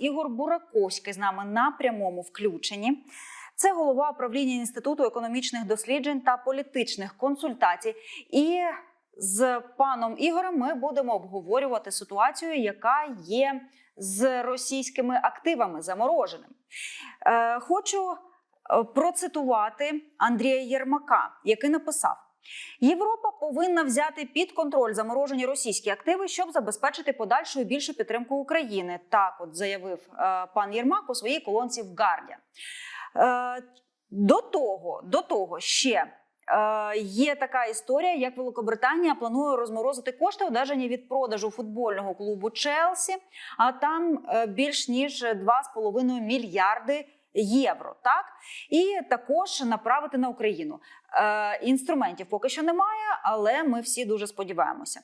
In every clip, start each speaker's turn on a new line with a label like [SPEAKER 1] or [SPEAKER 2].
[SPEAKER 1] Ігор Бураковський з нами на прямому включенні. Це голова управління інституту економічних досліджень та політичних консультацій. І з паном Ігорем ми будемо обговорювати ситуацію, яка є з російськими активами замороженими. Е, хочу е, процитувати Андрія Єрмака, який написав. Європа повинна взяти під контроль заморожені російські активи, щоб забезпечити подальшу і більшу підтримку України. Так, от заявив е, пан Єрмак у своїй колонці в Гардіан. Е, до того, до того ще е, є така історія, як Великобританія планує розморозити кошти, одержані від продажу футбольного клубу Челсі, а там е, більш ніж 2,5 мільярди євро. Так і також направити на Україну. Е, інструментів поки що немає, але ми всі дуже сподіваємося.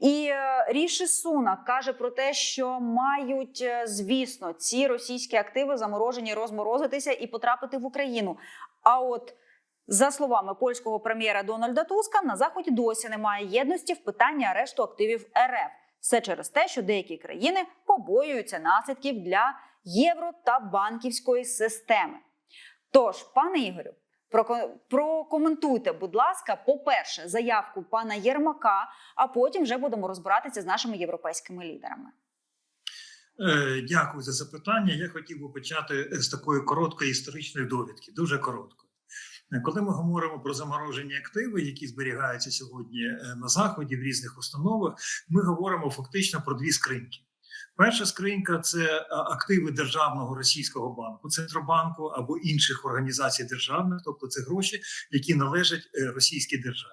[SPEAKER 1] І е, Ріші Сунак каже про те, що мають, е, звісно, ці російські активи заморожені розморозитися і потрапити в Україну. А от за словами польського прем'єра Дональда Туска, на заході досі немає єдності в питанні арешту активів РФ. Все через те, що деякі країни побоюються наслідків для євро та банківської системи. Тож, пане Ігорю, проко- прокоментуйте, будь ласка, по-перше, заявку пана Єрмака, а потім вже будемо розбиратися з нашими європейськими лідерами.
[SPEAKER 2] Е, Дякую за запитання. Я хотів би почати з такої короткої історичної довідки, дуже короткої. Е, Коли ми говоримо про заморожені активи, які зберігаються сьогодні е, на заході в різних установах, ми говоримо фактично про дві скриньки. Перша скринька це е, активи державного російського банку, центробанку або інших організацій державних, тобто це гроші, які належать е, російській державі.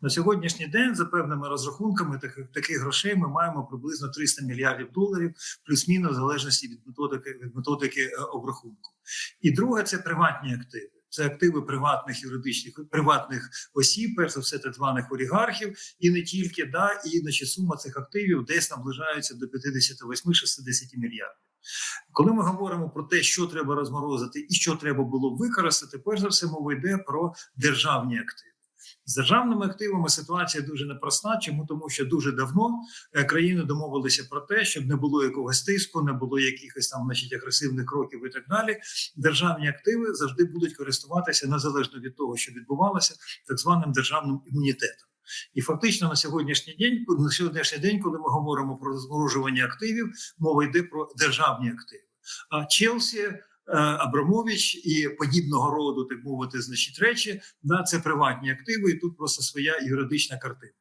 [SPEAKER 2] На сьогоднішній день, за певними розрахунками, таких, таких грошей ми маємо приблизно 300 мільярдів доларів, плюс-мінус в залежності від методики від методики е, обрахунку. І друге це приватні активи. Це активи приватних юридичних приватних осіб, перш за все, так званих олігархів, і не тільки да, і іначе сума цих активів десь наближається до 58-60 мільярдів. Коли ми говоримо про те, що треба розморозити і що треба було використати, перш за все мова йде про державні активи. З державними активами ситуація дуже непроста. Чому тому, що дуже давно е, країни домовилися про те, щоб не було якогось тиску, не було якихось там, значить, агресивних кроків і так далі. Державні активи завжди будуть користуватися незалежно від того, що відбувалося, так званим державним імунітетом. І фактично на сьогоднішній день, на сьогоднішній день, коли ми говоримо про розморожування активів, мова йде про державні активи. А Челсі. Е, Абрамович і подібного роду, так мовити, значить речі, да, це приватні активи, і тут просто своя юридична картинка.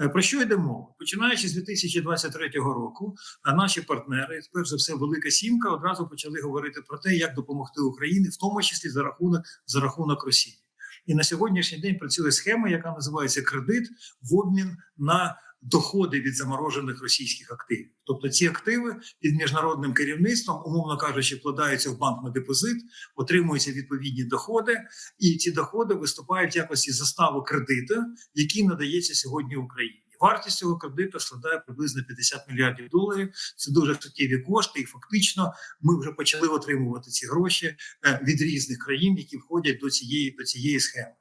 [SPEAKER 2] Е, Про що йде мова? Починаючи з 2023 року, а наші партнери, перш за все, Велика Сімка, одразу почали говорити про те, як допомогти Україні, в тому числі за рахунок за рахунок Росії. І на сьогоднішній день працює схема, яка називається кредит в обмін на доходи від заморожених російських активів. Тобто ці активи під міжнародним керівництвом, умовно кажучи, вкладаються в банк на депозит, отримуються відповідні доходи, і ці доходи виступають в якості заставу кредиту, який надається сьогодні Україні. Вартість цього кредиту складає приблизно 50 мільярдів доларів. Це дуже суттєві кошти, і фактично ми вже почали отримувати ці гроші е, від різних країн, які входять до цієї до цієї схеми.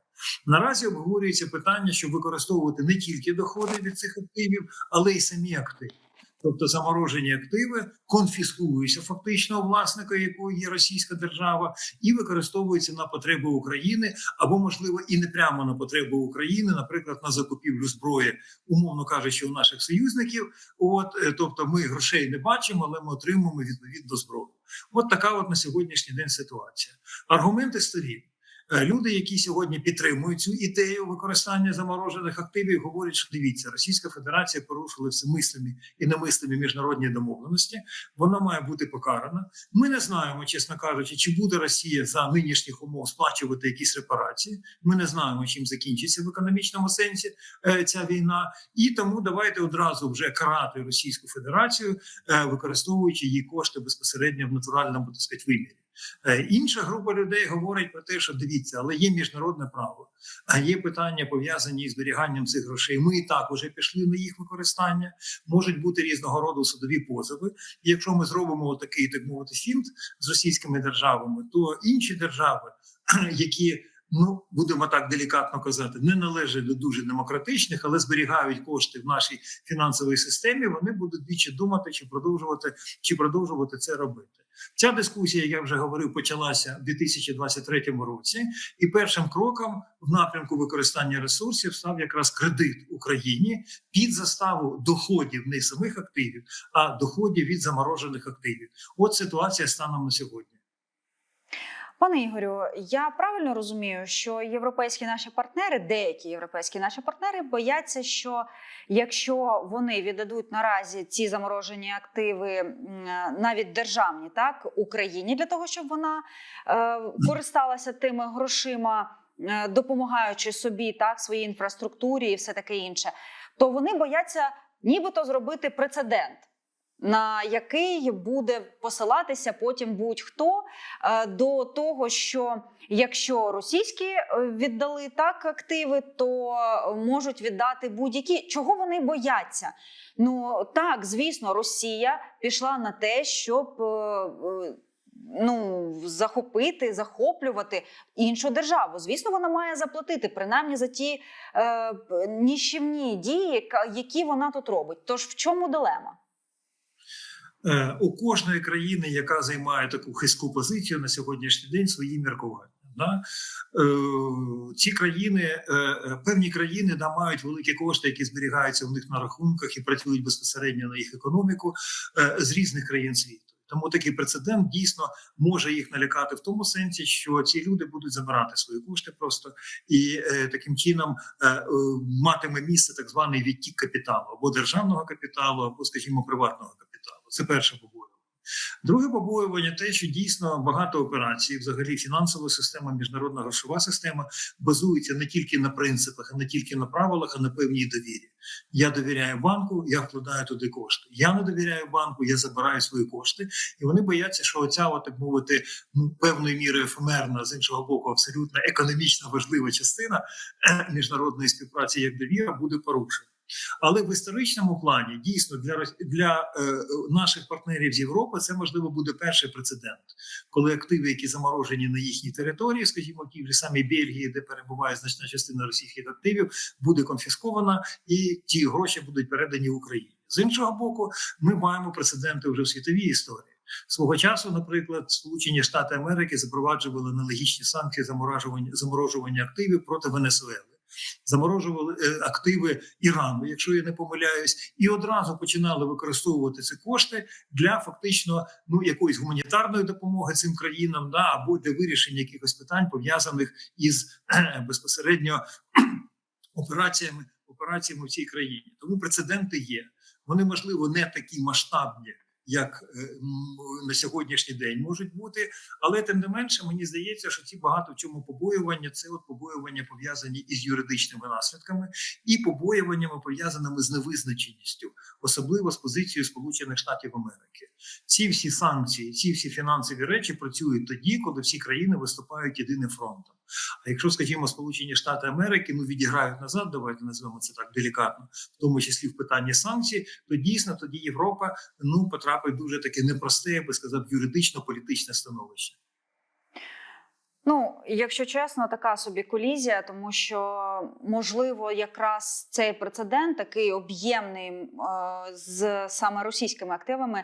[SPEAKER 2] Наразі обговорюється питання, щоб використовувати не тільки доходи від цих активів, але й самі активи. Тобто заморожені активи конфіскуються фактично у власника, якою є Російська держава, і використовуються на потреби України або, можливо, і не прямо на потреби України, наприклад, на закупівлю зброї, умовно кажучи, у наших союзників. От е, тобто, ми грошей не бачимо, але ми отримуємо відповідну зброю. От така от на сьогоднішній день ситуація. Аргументи старі. Е, Люди, які сьогодні підтримують цю ідею використання заморожених активів, говорять, що дивіться, Російська Федерація порушила всі мислимі і немислимі міжнародні домовленості. Вона має бути покарана. Ми не знаємо, чесно кажучи, чи буде Росія за нинішніх умов сплачувати якісь репарації. Ми не знаємо, чим закінчиться в економічному сенсі е, ця війна, і тому давайте одразу вже карати Російську Федерацію, е, використовуючи її кошти безпосередньо в натуральному так сказати, вимірі. Е, Інша група людей говорить про те, що дивіться, але є міжнародне право, а є питання пов'язані із зберіганням цих грошей. Ми і так вже пішли на їх використання. Можуть бути різного роду судові позови. І якщо ми зробимо такий, так мовити, фінт з російськими державами, то інші держави, які ну будемо так делікатно казати, не належать до дуже демократичних, але зберігають кошти в нашій фінансовій системі. Вони будуть двічі думати, чи продовжувати, чи продовжувати це робити. Ця дискусія, як я вже говорив, почалася в 2023 році, і першим кроком в напрямку використання ресурсів став якраз кредит Україні під заставу доходів не самих активів, а доходів від заморожених активів. От ситуація станом на сьогодні.
[SPEAKER 1] Пане Ігорю, я правильно розумію, що європейські наші партнери, деякі європейські наші партнери, бояться, що якщо вони віддадуть наразі ці заморожені активи навіть державні, так Україні для того, щоб вона е, користалася тими грошима, е, допомагаючи собі, так своїй інфраструктурі і все таке інше, то вони бояться нібито зробити прецедент. На який буде посилатися потім будь-хто е, до того, що якщо російські е, віддали так активи, то можуть віддати будь-які. Чого вони бояться? Ну так, звісно, Росія пішла на те, щоб. е, Ну, захопити, захоплювати іншу державу. Звісно, вона має заплатити принаймні за ті е, ніщівні дії, які вона тут робить. Тож в чому дилема?
[SPEAKER 2] Е, у кожної країни, яка займає таку хистку позицію на сьогоднішній день, свої міркування. Да? Е, ці країни, е, певні країни да, мають великі кошти, які зберігаються в них на рахунках і працюють безпосередньо на їх економіку з різних країн світу. Тому такий прецедент дійсно може їх налякати в тому сенсі, що ці люди будуть забирати свої кошти просто і е, таким чином е, е, матиме місце так званий відтік капіталу або державного капіталу, або, скажімо, приватного капіталу. Це перше побоювання. Друге побоювання те, що дійсно багато операцій, взагалі фінансова система, міжнародна грошова система базується не тільки на принципах, не тільки на правилах, а на певній довірі. Я довіряю банку, я вкладаю туди кошти. Я не довіряю банку, я забираю свої кошти, і вони бояться, що оця, так мовити, ну певною мірою ефемерна, з іншого боку, абсолютно економічно важлива частина е, міжнародної співпраці як довіра буде порушена. Але в історичному плані дійсно для для е, наших партнерів з Європи це можливо буде перший прецедент, коли активи, які заморожені на їхній території, скажімо, в тій же самій Бельгії, де перебуває значна частина російських активів, буде конфіскована, і ті гроші будуть передані Україні. З іншого боку, ми маємо прецеденти вже в світовій історії. Свого часу, наприклад, Сполучені Штати Америки запроваджували аналогічні санкції заморожування заморожування активів проти Венесуели. Заморожували е, активи Ірану, якщо я не помиляюсь, і одразу починали використовувати ці кошти для фактично ну якоїсь гуманітарної допомоги цим країнам, да або для вирішення якихось питань пов'язаних із безпосередньо операціями операціями в цій країні. Тому прецеденти є. Вони можливо не такі масштабні, як е, на сьогоднішній день можуть бути, але тим не менше, мені здається, що ці багато в чому побоювання це от побоювання пов'язані із юридичними наслідками і побоюваннями пов'язаними з невизначеністю, особливо з позицією Сполучених Штатів Америки. Ці всі санкції, ці всі фінансові речі працюють тоді, коли всі країни виступають єдиним фронтом. А якщо, скажімо, Сполучені Штати Америки ну відіграють назад, давайте назвемо це так делікатно, в тому числі в питанні санкцій, то дійсно тоді Європа ну потрапить дуже таке непросте, я би сказав, юридично-політичне становище.
[SPEAKER 1] Ну, якщо чесно, така собі колізія, тому що можливо, якраз цей прецедент, такий об'ємний е, з саме російськими активами,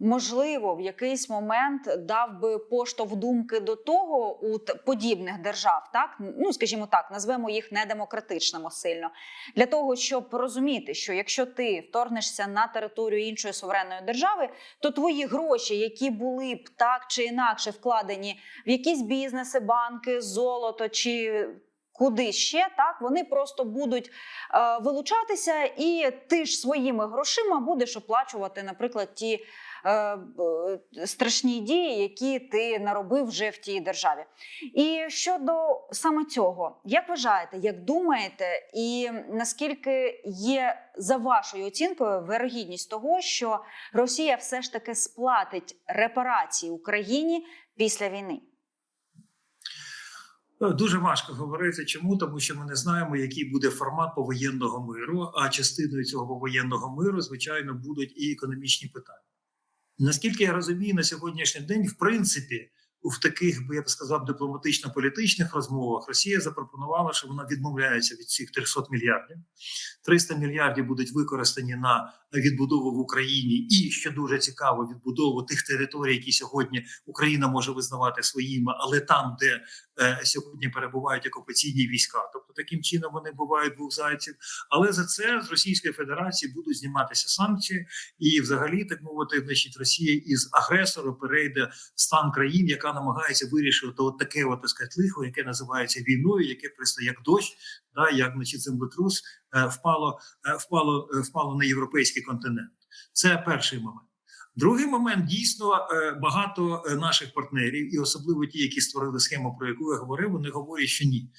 [SPEAKER 1] можливо, в якийсь момент дав би поштовх думки до того у подібних держав, так ну скажімо так, назвемо їх недемократичними сильно, для того, щоб розуміти, що якщо ти вторгнешся на територію іншої суверенної держави, то твої гроші, які були б так чи інакше вкладені в якісь бізнеси, банки, золото чи куди ще, так вони просто будуть е, вилучатися, і ти ж своїми грошима будеш оплачувати, наприклад, ті. Е, Страшні дії, які ти наробив вже в тій державі, і щодо саме цього, як вважаєте, як думаєте, і наскільки є за вашою оцінкою вирогідність того, що Росія все ж таки сплатить репарації Україні після війни?
[SPEAKER 2] Е, Дуже важко говорити. Чому? Тому що ми не знаємо, який буде формат повоєнного миру. А частиною цього повоєнного миру, звичайно, будуть і економічні питання. Наскільки я розумію, на сьогоднішній день, в принципі, в таких, би я б сказав, дипломатично-політичних розмовах Росія запропонувала, що вона відмовляється від цих 300 мільярдів. 300 мільярдів будуть використані на відбудову в Україні, і що дуже цікаво, відбудову тих територій, які сьогодні Україна може визнавати своїми, але там, де е, сьогодні перебувають окупаційні війська, тобто таким чином вони бувають двох зайців. Але за це з Російської Федерації будуть зніматися санкції, і взагалі так мовити, значить, Росія із агресора перейде в стан країн, яка намагається вирішити от таке, от, так сказати, лихо, яке називається війною, яке просто як дощ, да, як значить, землетрус е, впало, е, впало, е, впало на європейський континент. Це перший момент. Другий момент дійсно багато наших партнерів, і особливо ті, які створили схему, про яку я говорив, вони говорять, що ні.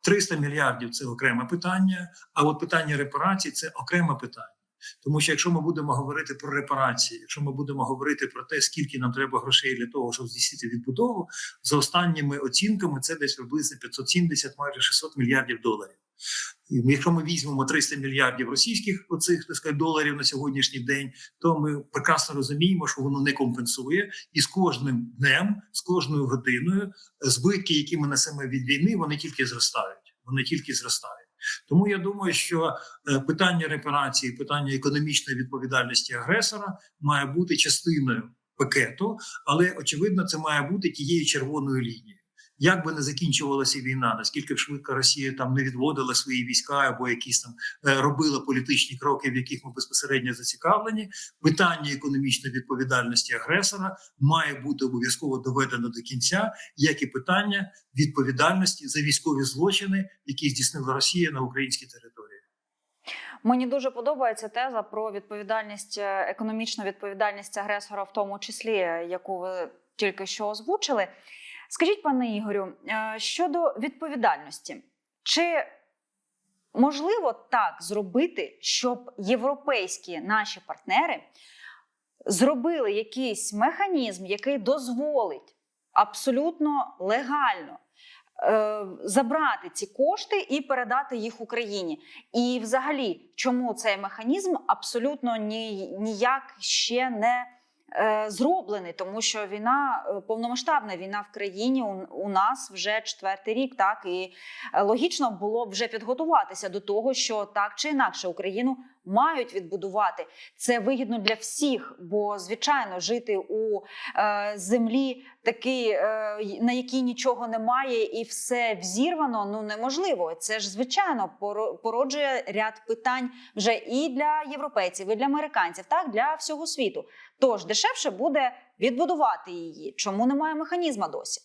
[SPEAKER 2] 300 мільярдів це окреме питання, а от питання репарацій це окреме питання. Тому що якщо ми будемо говорити про репарації, якщо ми будемо говорити про те, скільки нам треба грошей для того, щоб здійснити відбудову, за останніми оцінками це десь приблизно 570, майже 600 мільярдів доларів. Якщо ми візьмемо 300 мільярдів російських оцих так сказати, доларів на сьогоднішній день, то ми прекрасно розуміємо, що воно не компенсує, і з кожним днем, з кожною годиною, збитки, які ми несемо від війни, вони тільки зростають. Вони тільки зростають. Тому я думаю, що е, питання репарації, питання економічної відповідальності агресора має бути частиною пакету, але очевидно, це має бути тією червоною лінією. Як би не закінчувалася війна, наскільки швидко Росія там не відводила свої війська або якісь там е, робила політичні кроки, в яких ми безпосередньо зацікавлені, питання економічної відповідальності агресора має бути обов'язково доведено до кінця, як і питання відповідальності за військові злочини, які здійснила Росія на українській території.
[SPEAKER 1] Мені дуже подобається теза про відповідальність, е, економічну відповідальність агресора, в тому числі, яку ви тільки що озвучили. Скажіть, пане Ігорю, е, щодо відповідальності, чи можливо так зробити, щоб європейські наші партнери зробили якийсь механізм, який дозволить абсолютно легально е, забрати ці кошти і передати їх Україні? І, взагалі, чому цей механізм абсолютно ні, ніяк ще не зроблений, тому що війна е, повномасштабна війна в країні у, нас вже четвертий рік. Так і е, логічно було б вже підготуватися до того, що так чи інакше Україну мають відбудувати. Це вигідно для всіх, бо звичайно жити у е, землі такий, е, на якій нічого немає, і все взірвано, ну неможливо. Це ж звичайно поро- породжує ряд питань вже і для європейців, і для американців, так для всього світу. Тож дешевше буде відбудувати її. Чому немає механізма досі?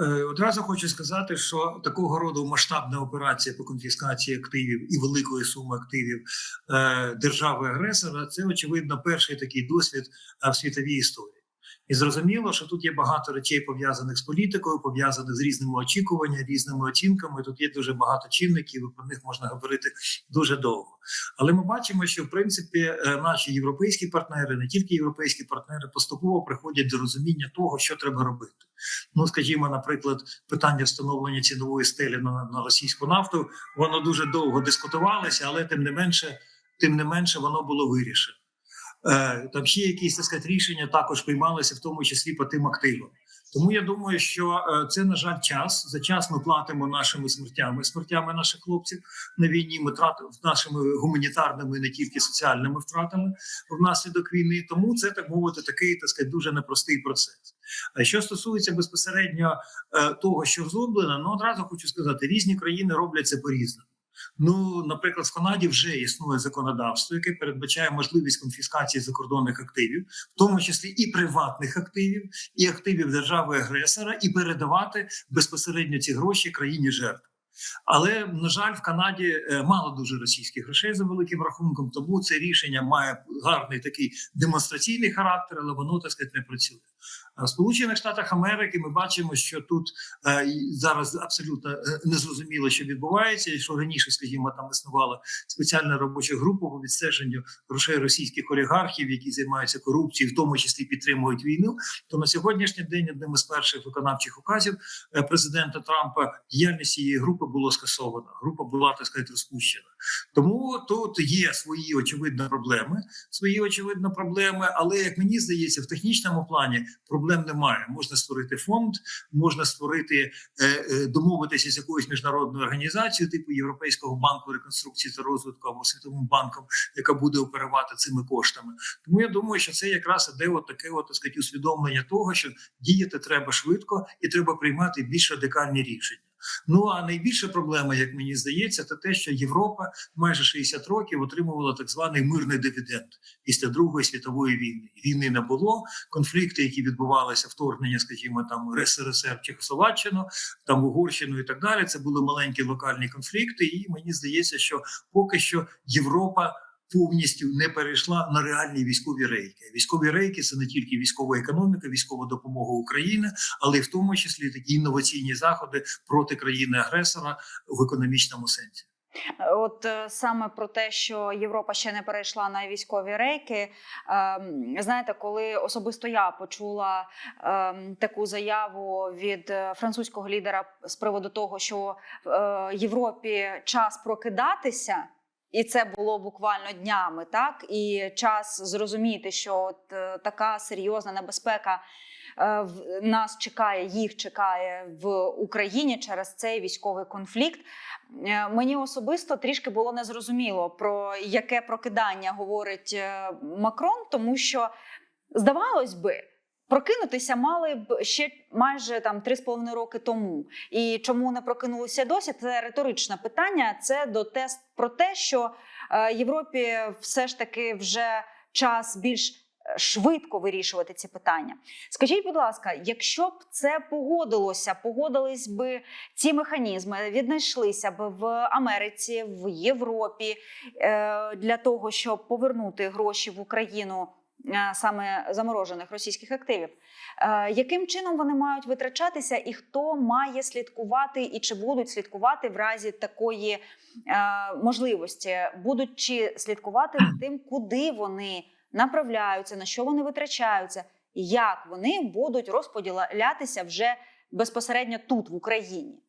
[SPEAKER 2] Е, Одразу хочу сказати, що такого роду масштабна операція по конфіскації активів і великої суми активів е, держави-агресора це очевидно перший такий досвід в світовій історії. І зрозуміло, що тут є багато речей пов'язаних з політикою, пов'язаних з різними очікуваннями, різними оцінками. Тут є дуже багато чинників, і про них можна говорити дуже довго. Але ми бачимо, що в принципі е, наші європейські партнери, не тільки європейські партнери, поступово приходять до розуміння того, що треба робити. Ну, скажімо, наприклад, питання встановлення цінової стелі на, на російську нафту, воно дуже довго дискутувалося, але тим не менше, тим не менше, воно було вирішено. Е, Там ще якісь так сказати, рішення також приймалися, в тому числі по тим активам. Тому я думаю, що е, це на жаль час. За час ми платимо нашими смертями, смертями наших хлопців на війні. Ми тратимо нашими гуманітарними, не тільки соціальними втратами внаслідок війни. Тому це так мовити такий так сказати, дуже непростий процес. А що стосується безпосередньо е, того, що зроблено, ну одразу хочу сказати, різні країни роблять це по різному. Ну, наприклад, в Канаді вже існує законодавство, яке передбачає можливість конфіскації закордонних активів, в тому числі і приватних активів, і активів держави-агресора, і передавати безпосередньо ці гроші країні жертв. Але на жаль, в Канаді е, мало дуже російських грошей за великим рахунком, тому це рішення має гарний такий демонстраційний характер, але воно так сказати, не працює. В Сполучених Штатах Америки ми бачимо, що тут е, зараз абсолютно е, незрозуміло, що відбувається, і що раніше, скажімо, там існувала спеціальна робоча група по відстеженню грошей російських олігархів, які займаються корупцією, в тому числі підтримують війну. То на сьогоднішній день одним із перших виконавчих указів е, президента Трампа діяльність цієї групи було скасовано. Група була так сказати розпущена. Тому тут є свої очевидно проблеми, свої очевидно проблеми. Але як мені здається, в технічному плані проблем немає. Можна створити фонд, можна створити е, е, домовитися з якоюсь міжнародною організацією, типу Європейського банку реконструкції та розвитку або Світовим банком, яка буде оперувати цими коштами. Тому я думаю, що це якраз іде от таке, от, так сказати, усвідомлення того, що діяти треба швидко і треба приймати більш радикальні рішення. Ну а найбільша проблема, як мені здається, це те, що Європа майже 60 років отримувала так званий мирний дивіденд після Другої світової війни. Війни не було. Конфлікти, які відбувалися, вторгнення, скажімо, там РСРСР, Чехословаччину, там Угорщину і так далі. Це були маленькі локальні конфлікти. І мені здається, що поки що Європа. Повністю не перейшла на реальні військові рейки. Військові рейки це не тільки військова економіка, військова допомога України, але й в тому числі такі інноваційні заходи проти країни-агресора в економічному сенсі.
[SPEAKER 1] От е, саме про те, що Європа ще не перейшла на військові рейки. ем, Знаєте, коли особисто я почула ем, таку заяву від е, французького лідера з приводу того, що в е, Європі час прокидатися. І це було буквально днями, так і час зрозуміти, що от е, така серйозна небезпека е, в нас чекає, їх чекає в Україні через цей військовий конфлікт. Е, Мені особисто трішки було незрозуміло про яке прокидання говорить Макрон, тому що здавалось би. Прокинутися мали б ще майже там 3,5 роки тому. І чому не прокинулися досі? Це риторичне питання. Це до тест про те, що е, Європі все ж таки вже час більш е, швидко вирішувати ці питання. Скажіть, будь ласка, якщо б це погодилося, погодились би ці механізми, віднайшлися б в Америці, в Європі е, для того, щоб повернути гроші в Україну. Е, Саме заморожених російських активів, Е, яким чином вони мають витрачатися, і хто має слідкувати, і чи будуть слідкувати в разі такої е, можливості? Будуть чи слідкувати тим, куди вони направляються, на що вони витрачаються, і як вони будуть розподілятися вже безпосередньо тут, в Україні?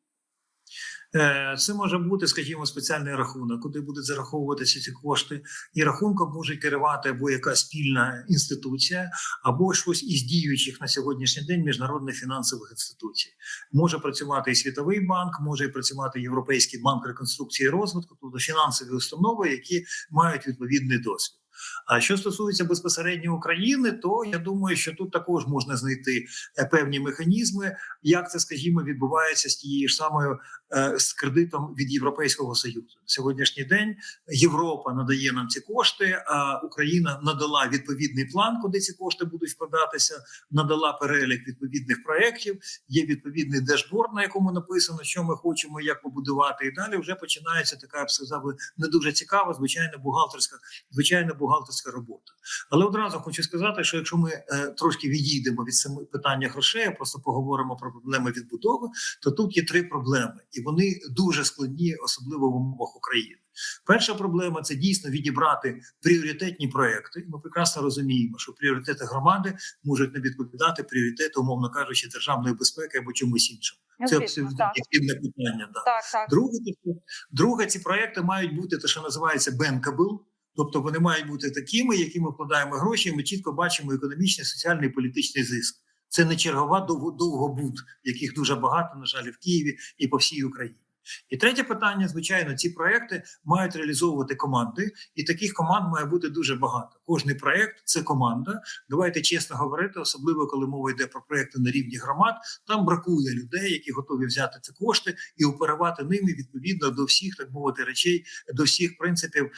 [SPEAKER 2] Е, Це може бути, скажімо, спеціальний рахунок, куди будуть зараховуватися ці кошти, і рахунком може керувати або якась спільна інституція, або щось із діючих на сьогоднішній день міжнародних фінансових інституцій. Може працювати і Світовий банк, може працювати Європейський банк реконструкції і розвитку, тобто фінансові установи, які мають відповідний досвід. А що стосується безпосередньо України, то я думаю, що тут також можна знайти е, певні механізми, як це, скажімо, відбувається з тією ж самою е, з кредитом від Європейського союзу. Сьогоднішній день Європа надає нам ці кошти, а Україна надала відповідний план, куди ці кошти будуть вкладатися, надала перелік відповідних проєктів. Є відповідний дешборд, на якому написано, що ми хочемо, як побудувати, і далі вже починається така я б сказав, не дуже цікава, звичайна бухгалтерська, звичайна бухгалтерська робота. Але одразу хочу сказати, що якщо ми е, трошки відійдемо від саме питання грошей, а просто поговоримо про проблеми відбудови, то тут є три проблеми, і вони дуже складні, особливо в умовах України. Перша проблема це дійсно відібрати пріоритетні проекти. Ми прекрасно розуміємо, що пріоритети громади можуть не відповідати пріоритету, умовно кажучи, державної безпеки або чомусь іншому. Це абсолютно
[SPEAKER 1] так.
[SPEAKER 2] питання. Да.
[SPEAKER 1] Так, так.
[SPEAKER 2] Друге, друге, ці проекти мають бути те, що називається bankable, тобто вони мають бути такими, які ми вкладаємо гроші, і ми чітко бачимо економічний, соціальний і політичний зиск. Це не чергова довго довгобуд, яких дуже багато, на жаль, в Києві і по всій Україні. І третє питання: звичайно, ці проекти мають реалізовувати команди, і таких команд має бути дуже багато. Кожний проект це команда. Давайте чесно говорити, особливо коли мова йде про проекти на рівні громад. Там бракує людей, які готові взяти ці кошти і оперувати ними відповідно до всіх, так мовити, речей, до всіх принципів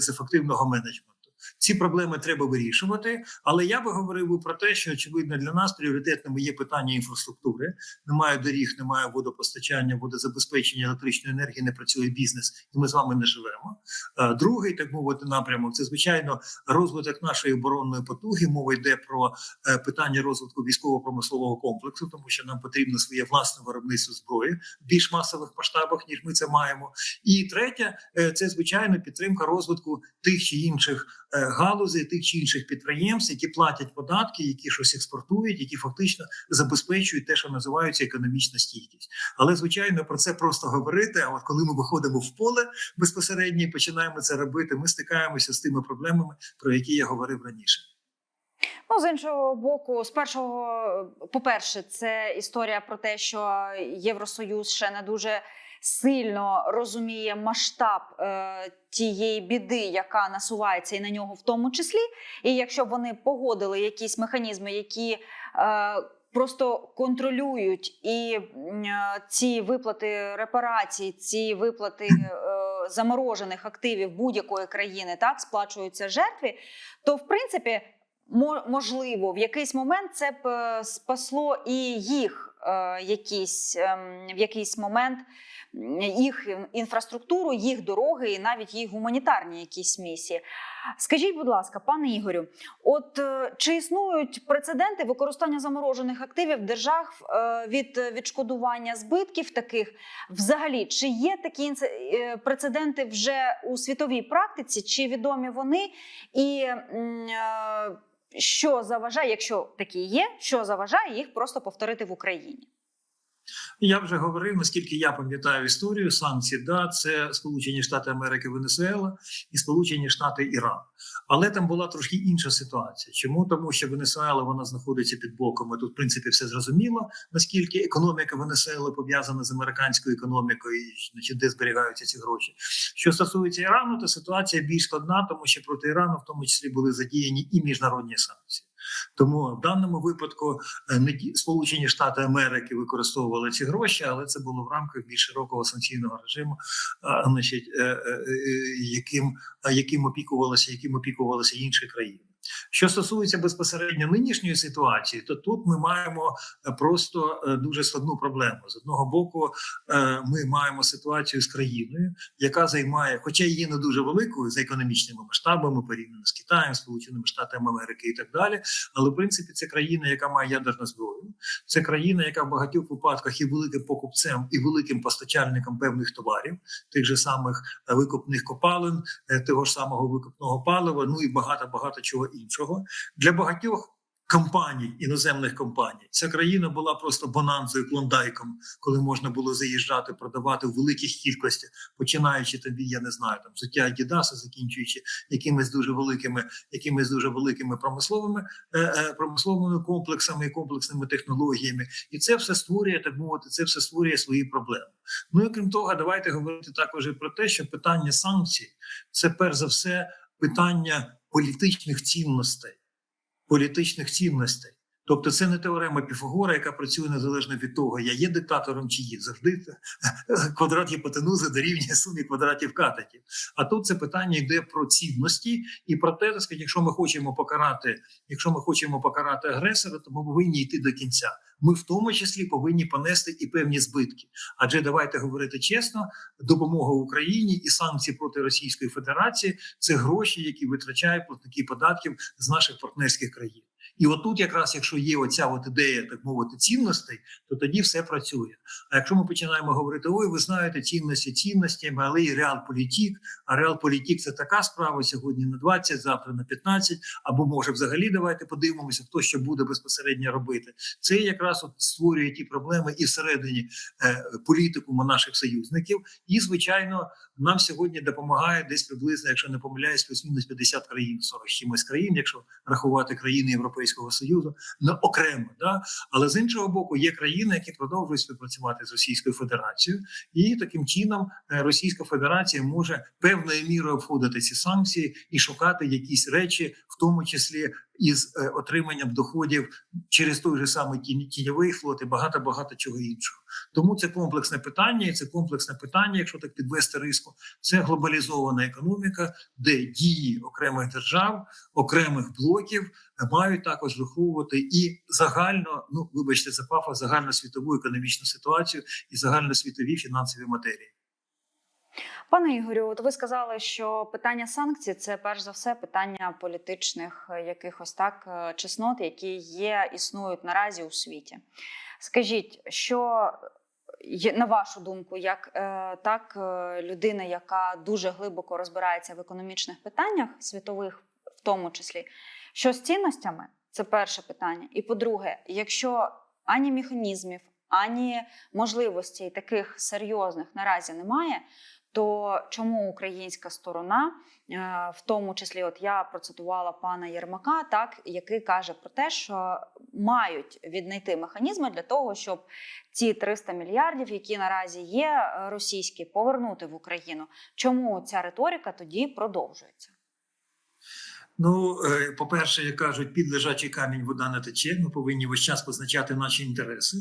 [SPEAKER 2] з ефективного менеджменту. Ці проблеми треба вирішувати, але я би говорив про те, що очевидно для нас пріоритетними є питання інфраструктури. Немає доріг, немає водопостачання, водозабезпечення електричної енергії, не працює бізнес, і ми з вами не живемо. Е, Другий, так мовити, напрямок це звичайно розвиток нашої оборонної потуги. Мова йде про е, питання розвитку військово-промислового комплексу, тому що нам потрібно своє власне виробництво зброї в більш масових масштабах, ніж ми це маємо. І третє, е, це звичайно підтримка розвитку тих чи інших галузей, тих чи інших підприємств, які платять податки, які щось експортують, які фактично забезпечують те, що називається економічна стійкість. Але звичайно про це просто говорити. А от коли ми виходимо в поле безпосередньо і починаємо це робити, ми стикаємося з тими проблемами, про які я говорив раніше.
[SPEAKER 1] Ну, з іншого боку, з першого, по-перше, це історія про те, що Євросоюз ще не дуже сильно розуміє масштаб е, тієї біди, яка насувається, і на нього в тому числі. І якщо б вони погодили якісь механізми, які е, просто контролюють і е, ці виплати репарацій, ці виплати е, заморожених активів будь-якої країни так сплачуються жертві, то в принципі. мо- Можливо, в якийсь момент це б е, спасло і їх е, якийсь, ем, в якийсь момент їх інфраструктуру, їх дороги і навіть їх гуманітарні якісь місії. Скажіть, будь ласка, пане Ігорю, от е, чи існують прецеденти використання заморожених активів держав е, від відшкодування збитків таких? Взагалі, чи є такі прецеденти вже у світовій практиці, чи відомі вони? І що заважає, якщо такі є, що заважає їх просто повторити в Україні?
[SPEAKER 2] Я вже говорив, наскільки я пам'ятаю історію санкцій, да, це Сполучені Штати Америки, Венесуела і Сполучені Штати Іран. Але там була трошки інша ситуація. Чому? Тому що Венесуела вона знаходиться під боком. і Тут, в принципі, все зрозуміло, наскільки економіка Венесуели пов'язана з американською економікою, значить, де зберігаються ці гроші. Що стосується Ірану, то ситуація більш складна, тому що проти Ірану в тому числі були задіяні і міжнародні санкції. Тому в даному випадку е, не Сполучені Штати Америки використовували ці гроші, але це було в рамках більш широкого санкційного режиму, значить, е, е, е, яким, яким опікувалися, яким опікувалися інші країни. Що стосується безпосередньо нинішньої ситуації, то тут ми маємо е, просто е, дуже складну проблему. З одного боку, е, ми маємо ситуацію з країною, яка займає, хоча її не дуже великою за економічними масштабами, порівняно з Китаєм, Сполученими Штатами Америки і так далі. Але в принципі це країна, яка має ядерну зброю. Це країна, яка в багатьох випадках є великим покупцем і великим постачальником певних товарів, тих же самих викопних копалин, того ж самого викопного палива, ну і багато багато чого іншого для багатьох. Компаній іноземних компаній ця країна була просто бонанзою клондайком, коли можна було заїжджати, продавати в великих кількостях, починаючи тобі, я не знаю, там взуття Адідаса, закінчуючи якимись дуже великими, якимись дуже великими промисловими е, е, промисловими комплексами і комплексними технологіями, і це все створює, так мовити, це все створює свої проблеми. Ну і крім того, давайте говорити також і про те, що питання санкцій це перш за все питання політичних цінностей, політичних цінностей. Тобто це не теорема Піфагора, яка працює незалежно від того, я є диктатором чи є завжди квадрат гіпотенузи дорівнює сумі квадратів катетів. А тут це питання йде про цінності і про те, так сказати, якщо ми хочемо покарати, якщо ми хочемо покарати агресора, то ми повинні йти до кінця. Ми в тому числі повинні понести і певні збитки. Адже давайте говорити чесно, допомога Україні і санкції проти Російської Федерації це гроші, які витрачають платники податків з наших партнерських країн. І отут, якраз, якщо є оця от ідея, так мовити, цінностей, то тоді все працює. А якщо ми починаємо говорити, ой, ви знаєте, цінності цінностями, але і реал-політік, а реал-політік це така справа сьогодні на 20, завтра на 15, або може взагалі давайте подивимося, хто що буде безпосередньо робити. Це якраз от створює ті проблеми і всередині е, політикуму наших союзників. І звичайно, нам сьогодні допомагає десь приблизно, якщо не помиляюсь, плюс-мінус 50 країн, 40 з чимось країн, якщо рахувати країни Європейського Союзу, на окремо, да? Але з іншого боку, є країни, які продовжують співпрацювати з Російською Федерацією, і таким чином е, Російська Федерація може певною мірою обходити ці санкції і шукати якісь речі, тому числі із е, отриманням доходів через той же самий тінь- тіньовий флот і багато багато чого іншого. Тому це комплексне питання, і це комплексне питання, якщо так підвести риску, це глобалізована економіка, де дії окремих держав, окремих блоків е, мають також враховувати і загально, ну вибачте за пафос, загальносвітову економічну ситуацію і загальносвітові фінансові матерії.
[SPEAKER 1] Пане Ігорю, от ви сказали, що питання санкцій це перш за все питання політичних е, якихось так е, чеснот, які є, існують наразі у світі. Скажіть, що на вашу думку, як е, так людина, яка дуже глибоко розбирається в економічних питаннях світових, в тому числі, що з цінностями, це перше питання. І по-друге, якщо ані механізмів, ані можливостей таких серйозних наразі немає, то чому українська сторона, е, в тому числі, от я процитувала пана Єрмака, так який каже про те, що мають віднайти механізми для того, щоб ці 300 мільярдів, які наразі є е, російські, повернути в Україну. Чому ця риторика тоді продовжується?
[SPEAKER 2] Ну, е, по-перше, як кажуть, під лежачий камінь вода не тече. Ми повинні весь час позначати наші інтереси,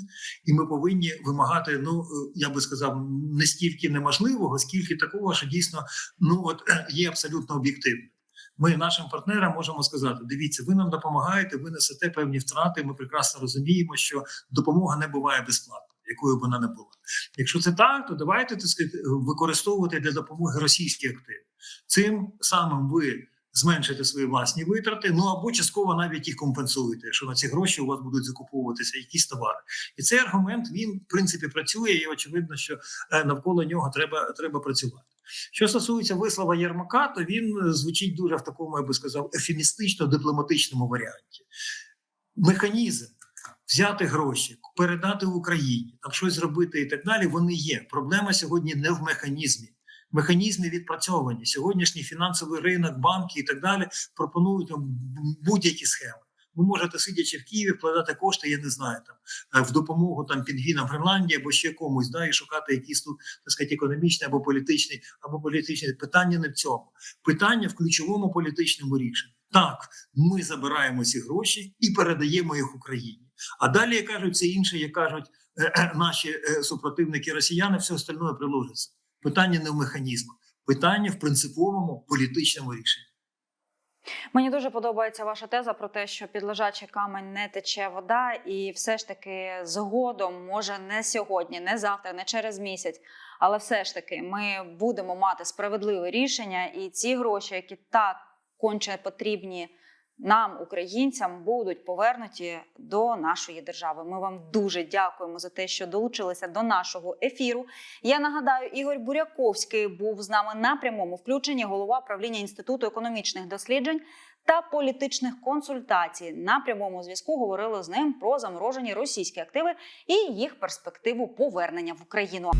[SPEAKER 2] і ми повинні вимагати. Ну е, я би сказав, не стільки неможливого, скільки такого, що дійсно ну от є абсолютно об'єктивним. Ми нашим партнерам можемо сказати: дивіться, ви нам допомагаєте, ви несете певні втрати. Ми прекрасно розуміємо, що допомога не буває безплатно, якою б вона не була. Якщо це так, то давайте так сказати, використовувати для допомоги російські активи. Цим самим ви зменшити свої власні витрати, ну або частково навіть їх компенсуєте, якщо на ці гроші у вас будуть закуповуватися якісь товари. І цей аргумент він в принципі працює, і очевидно, що е, навколо нього треба, треба працювати. Що стосується вислова Єрмака, то він е, звучить дуже в такому, я би сказав, ефемістично-дипломатичному варіанті. Механізм взяти гроші, передати Україні, там щось зробити і так далі. Вони є. Проблема сьогодні не в механізмі. Механізми відпрацьовані. Сьогоднішній фінансовий ринок, банки і так далі пропонують там будь-які схеми. Ви можете, сидячи в Києві, вкладати кошти, я не знаю, там е, в допомогу там пінгвінам Гренландії або ще комусь, да, і шукати якісь тут так сказати, економічні або політичні, або політичні питання не в цьому. Питання в ключовому політичному рішенні. Так, ми забираємо ці гроші і передаємо їх Україні. А далі як кажуть, це інше, як кажуть е, е, наші супротивники росіяни, все остальное приложиться. Питання не в механізмах, питання в принциповому політичному рішенні.
[SPEAKER 1] Мені дуже подобається ваша теза про те, що під лежачий камень не тече вода, і все ж таки згодом, може не сьогодні, не завтра, не через місяць, але все ж таки ми будемо мати справедливе рішення, і ці гроші, які так конче потрібні нам, українцям, будуть повернуті до нашої держави. Ми вам дуже дякуємо за те, що долучилися до нашого ефіру. Я нагадаю, Ігор Буряковський був з нами на прямому включенні, голова правління інституту економічних досліджень та політичних консультацій. На прямому зв'язку говорили з ним про заморожені російські активи і їх перспективу повернення в Україну.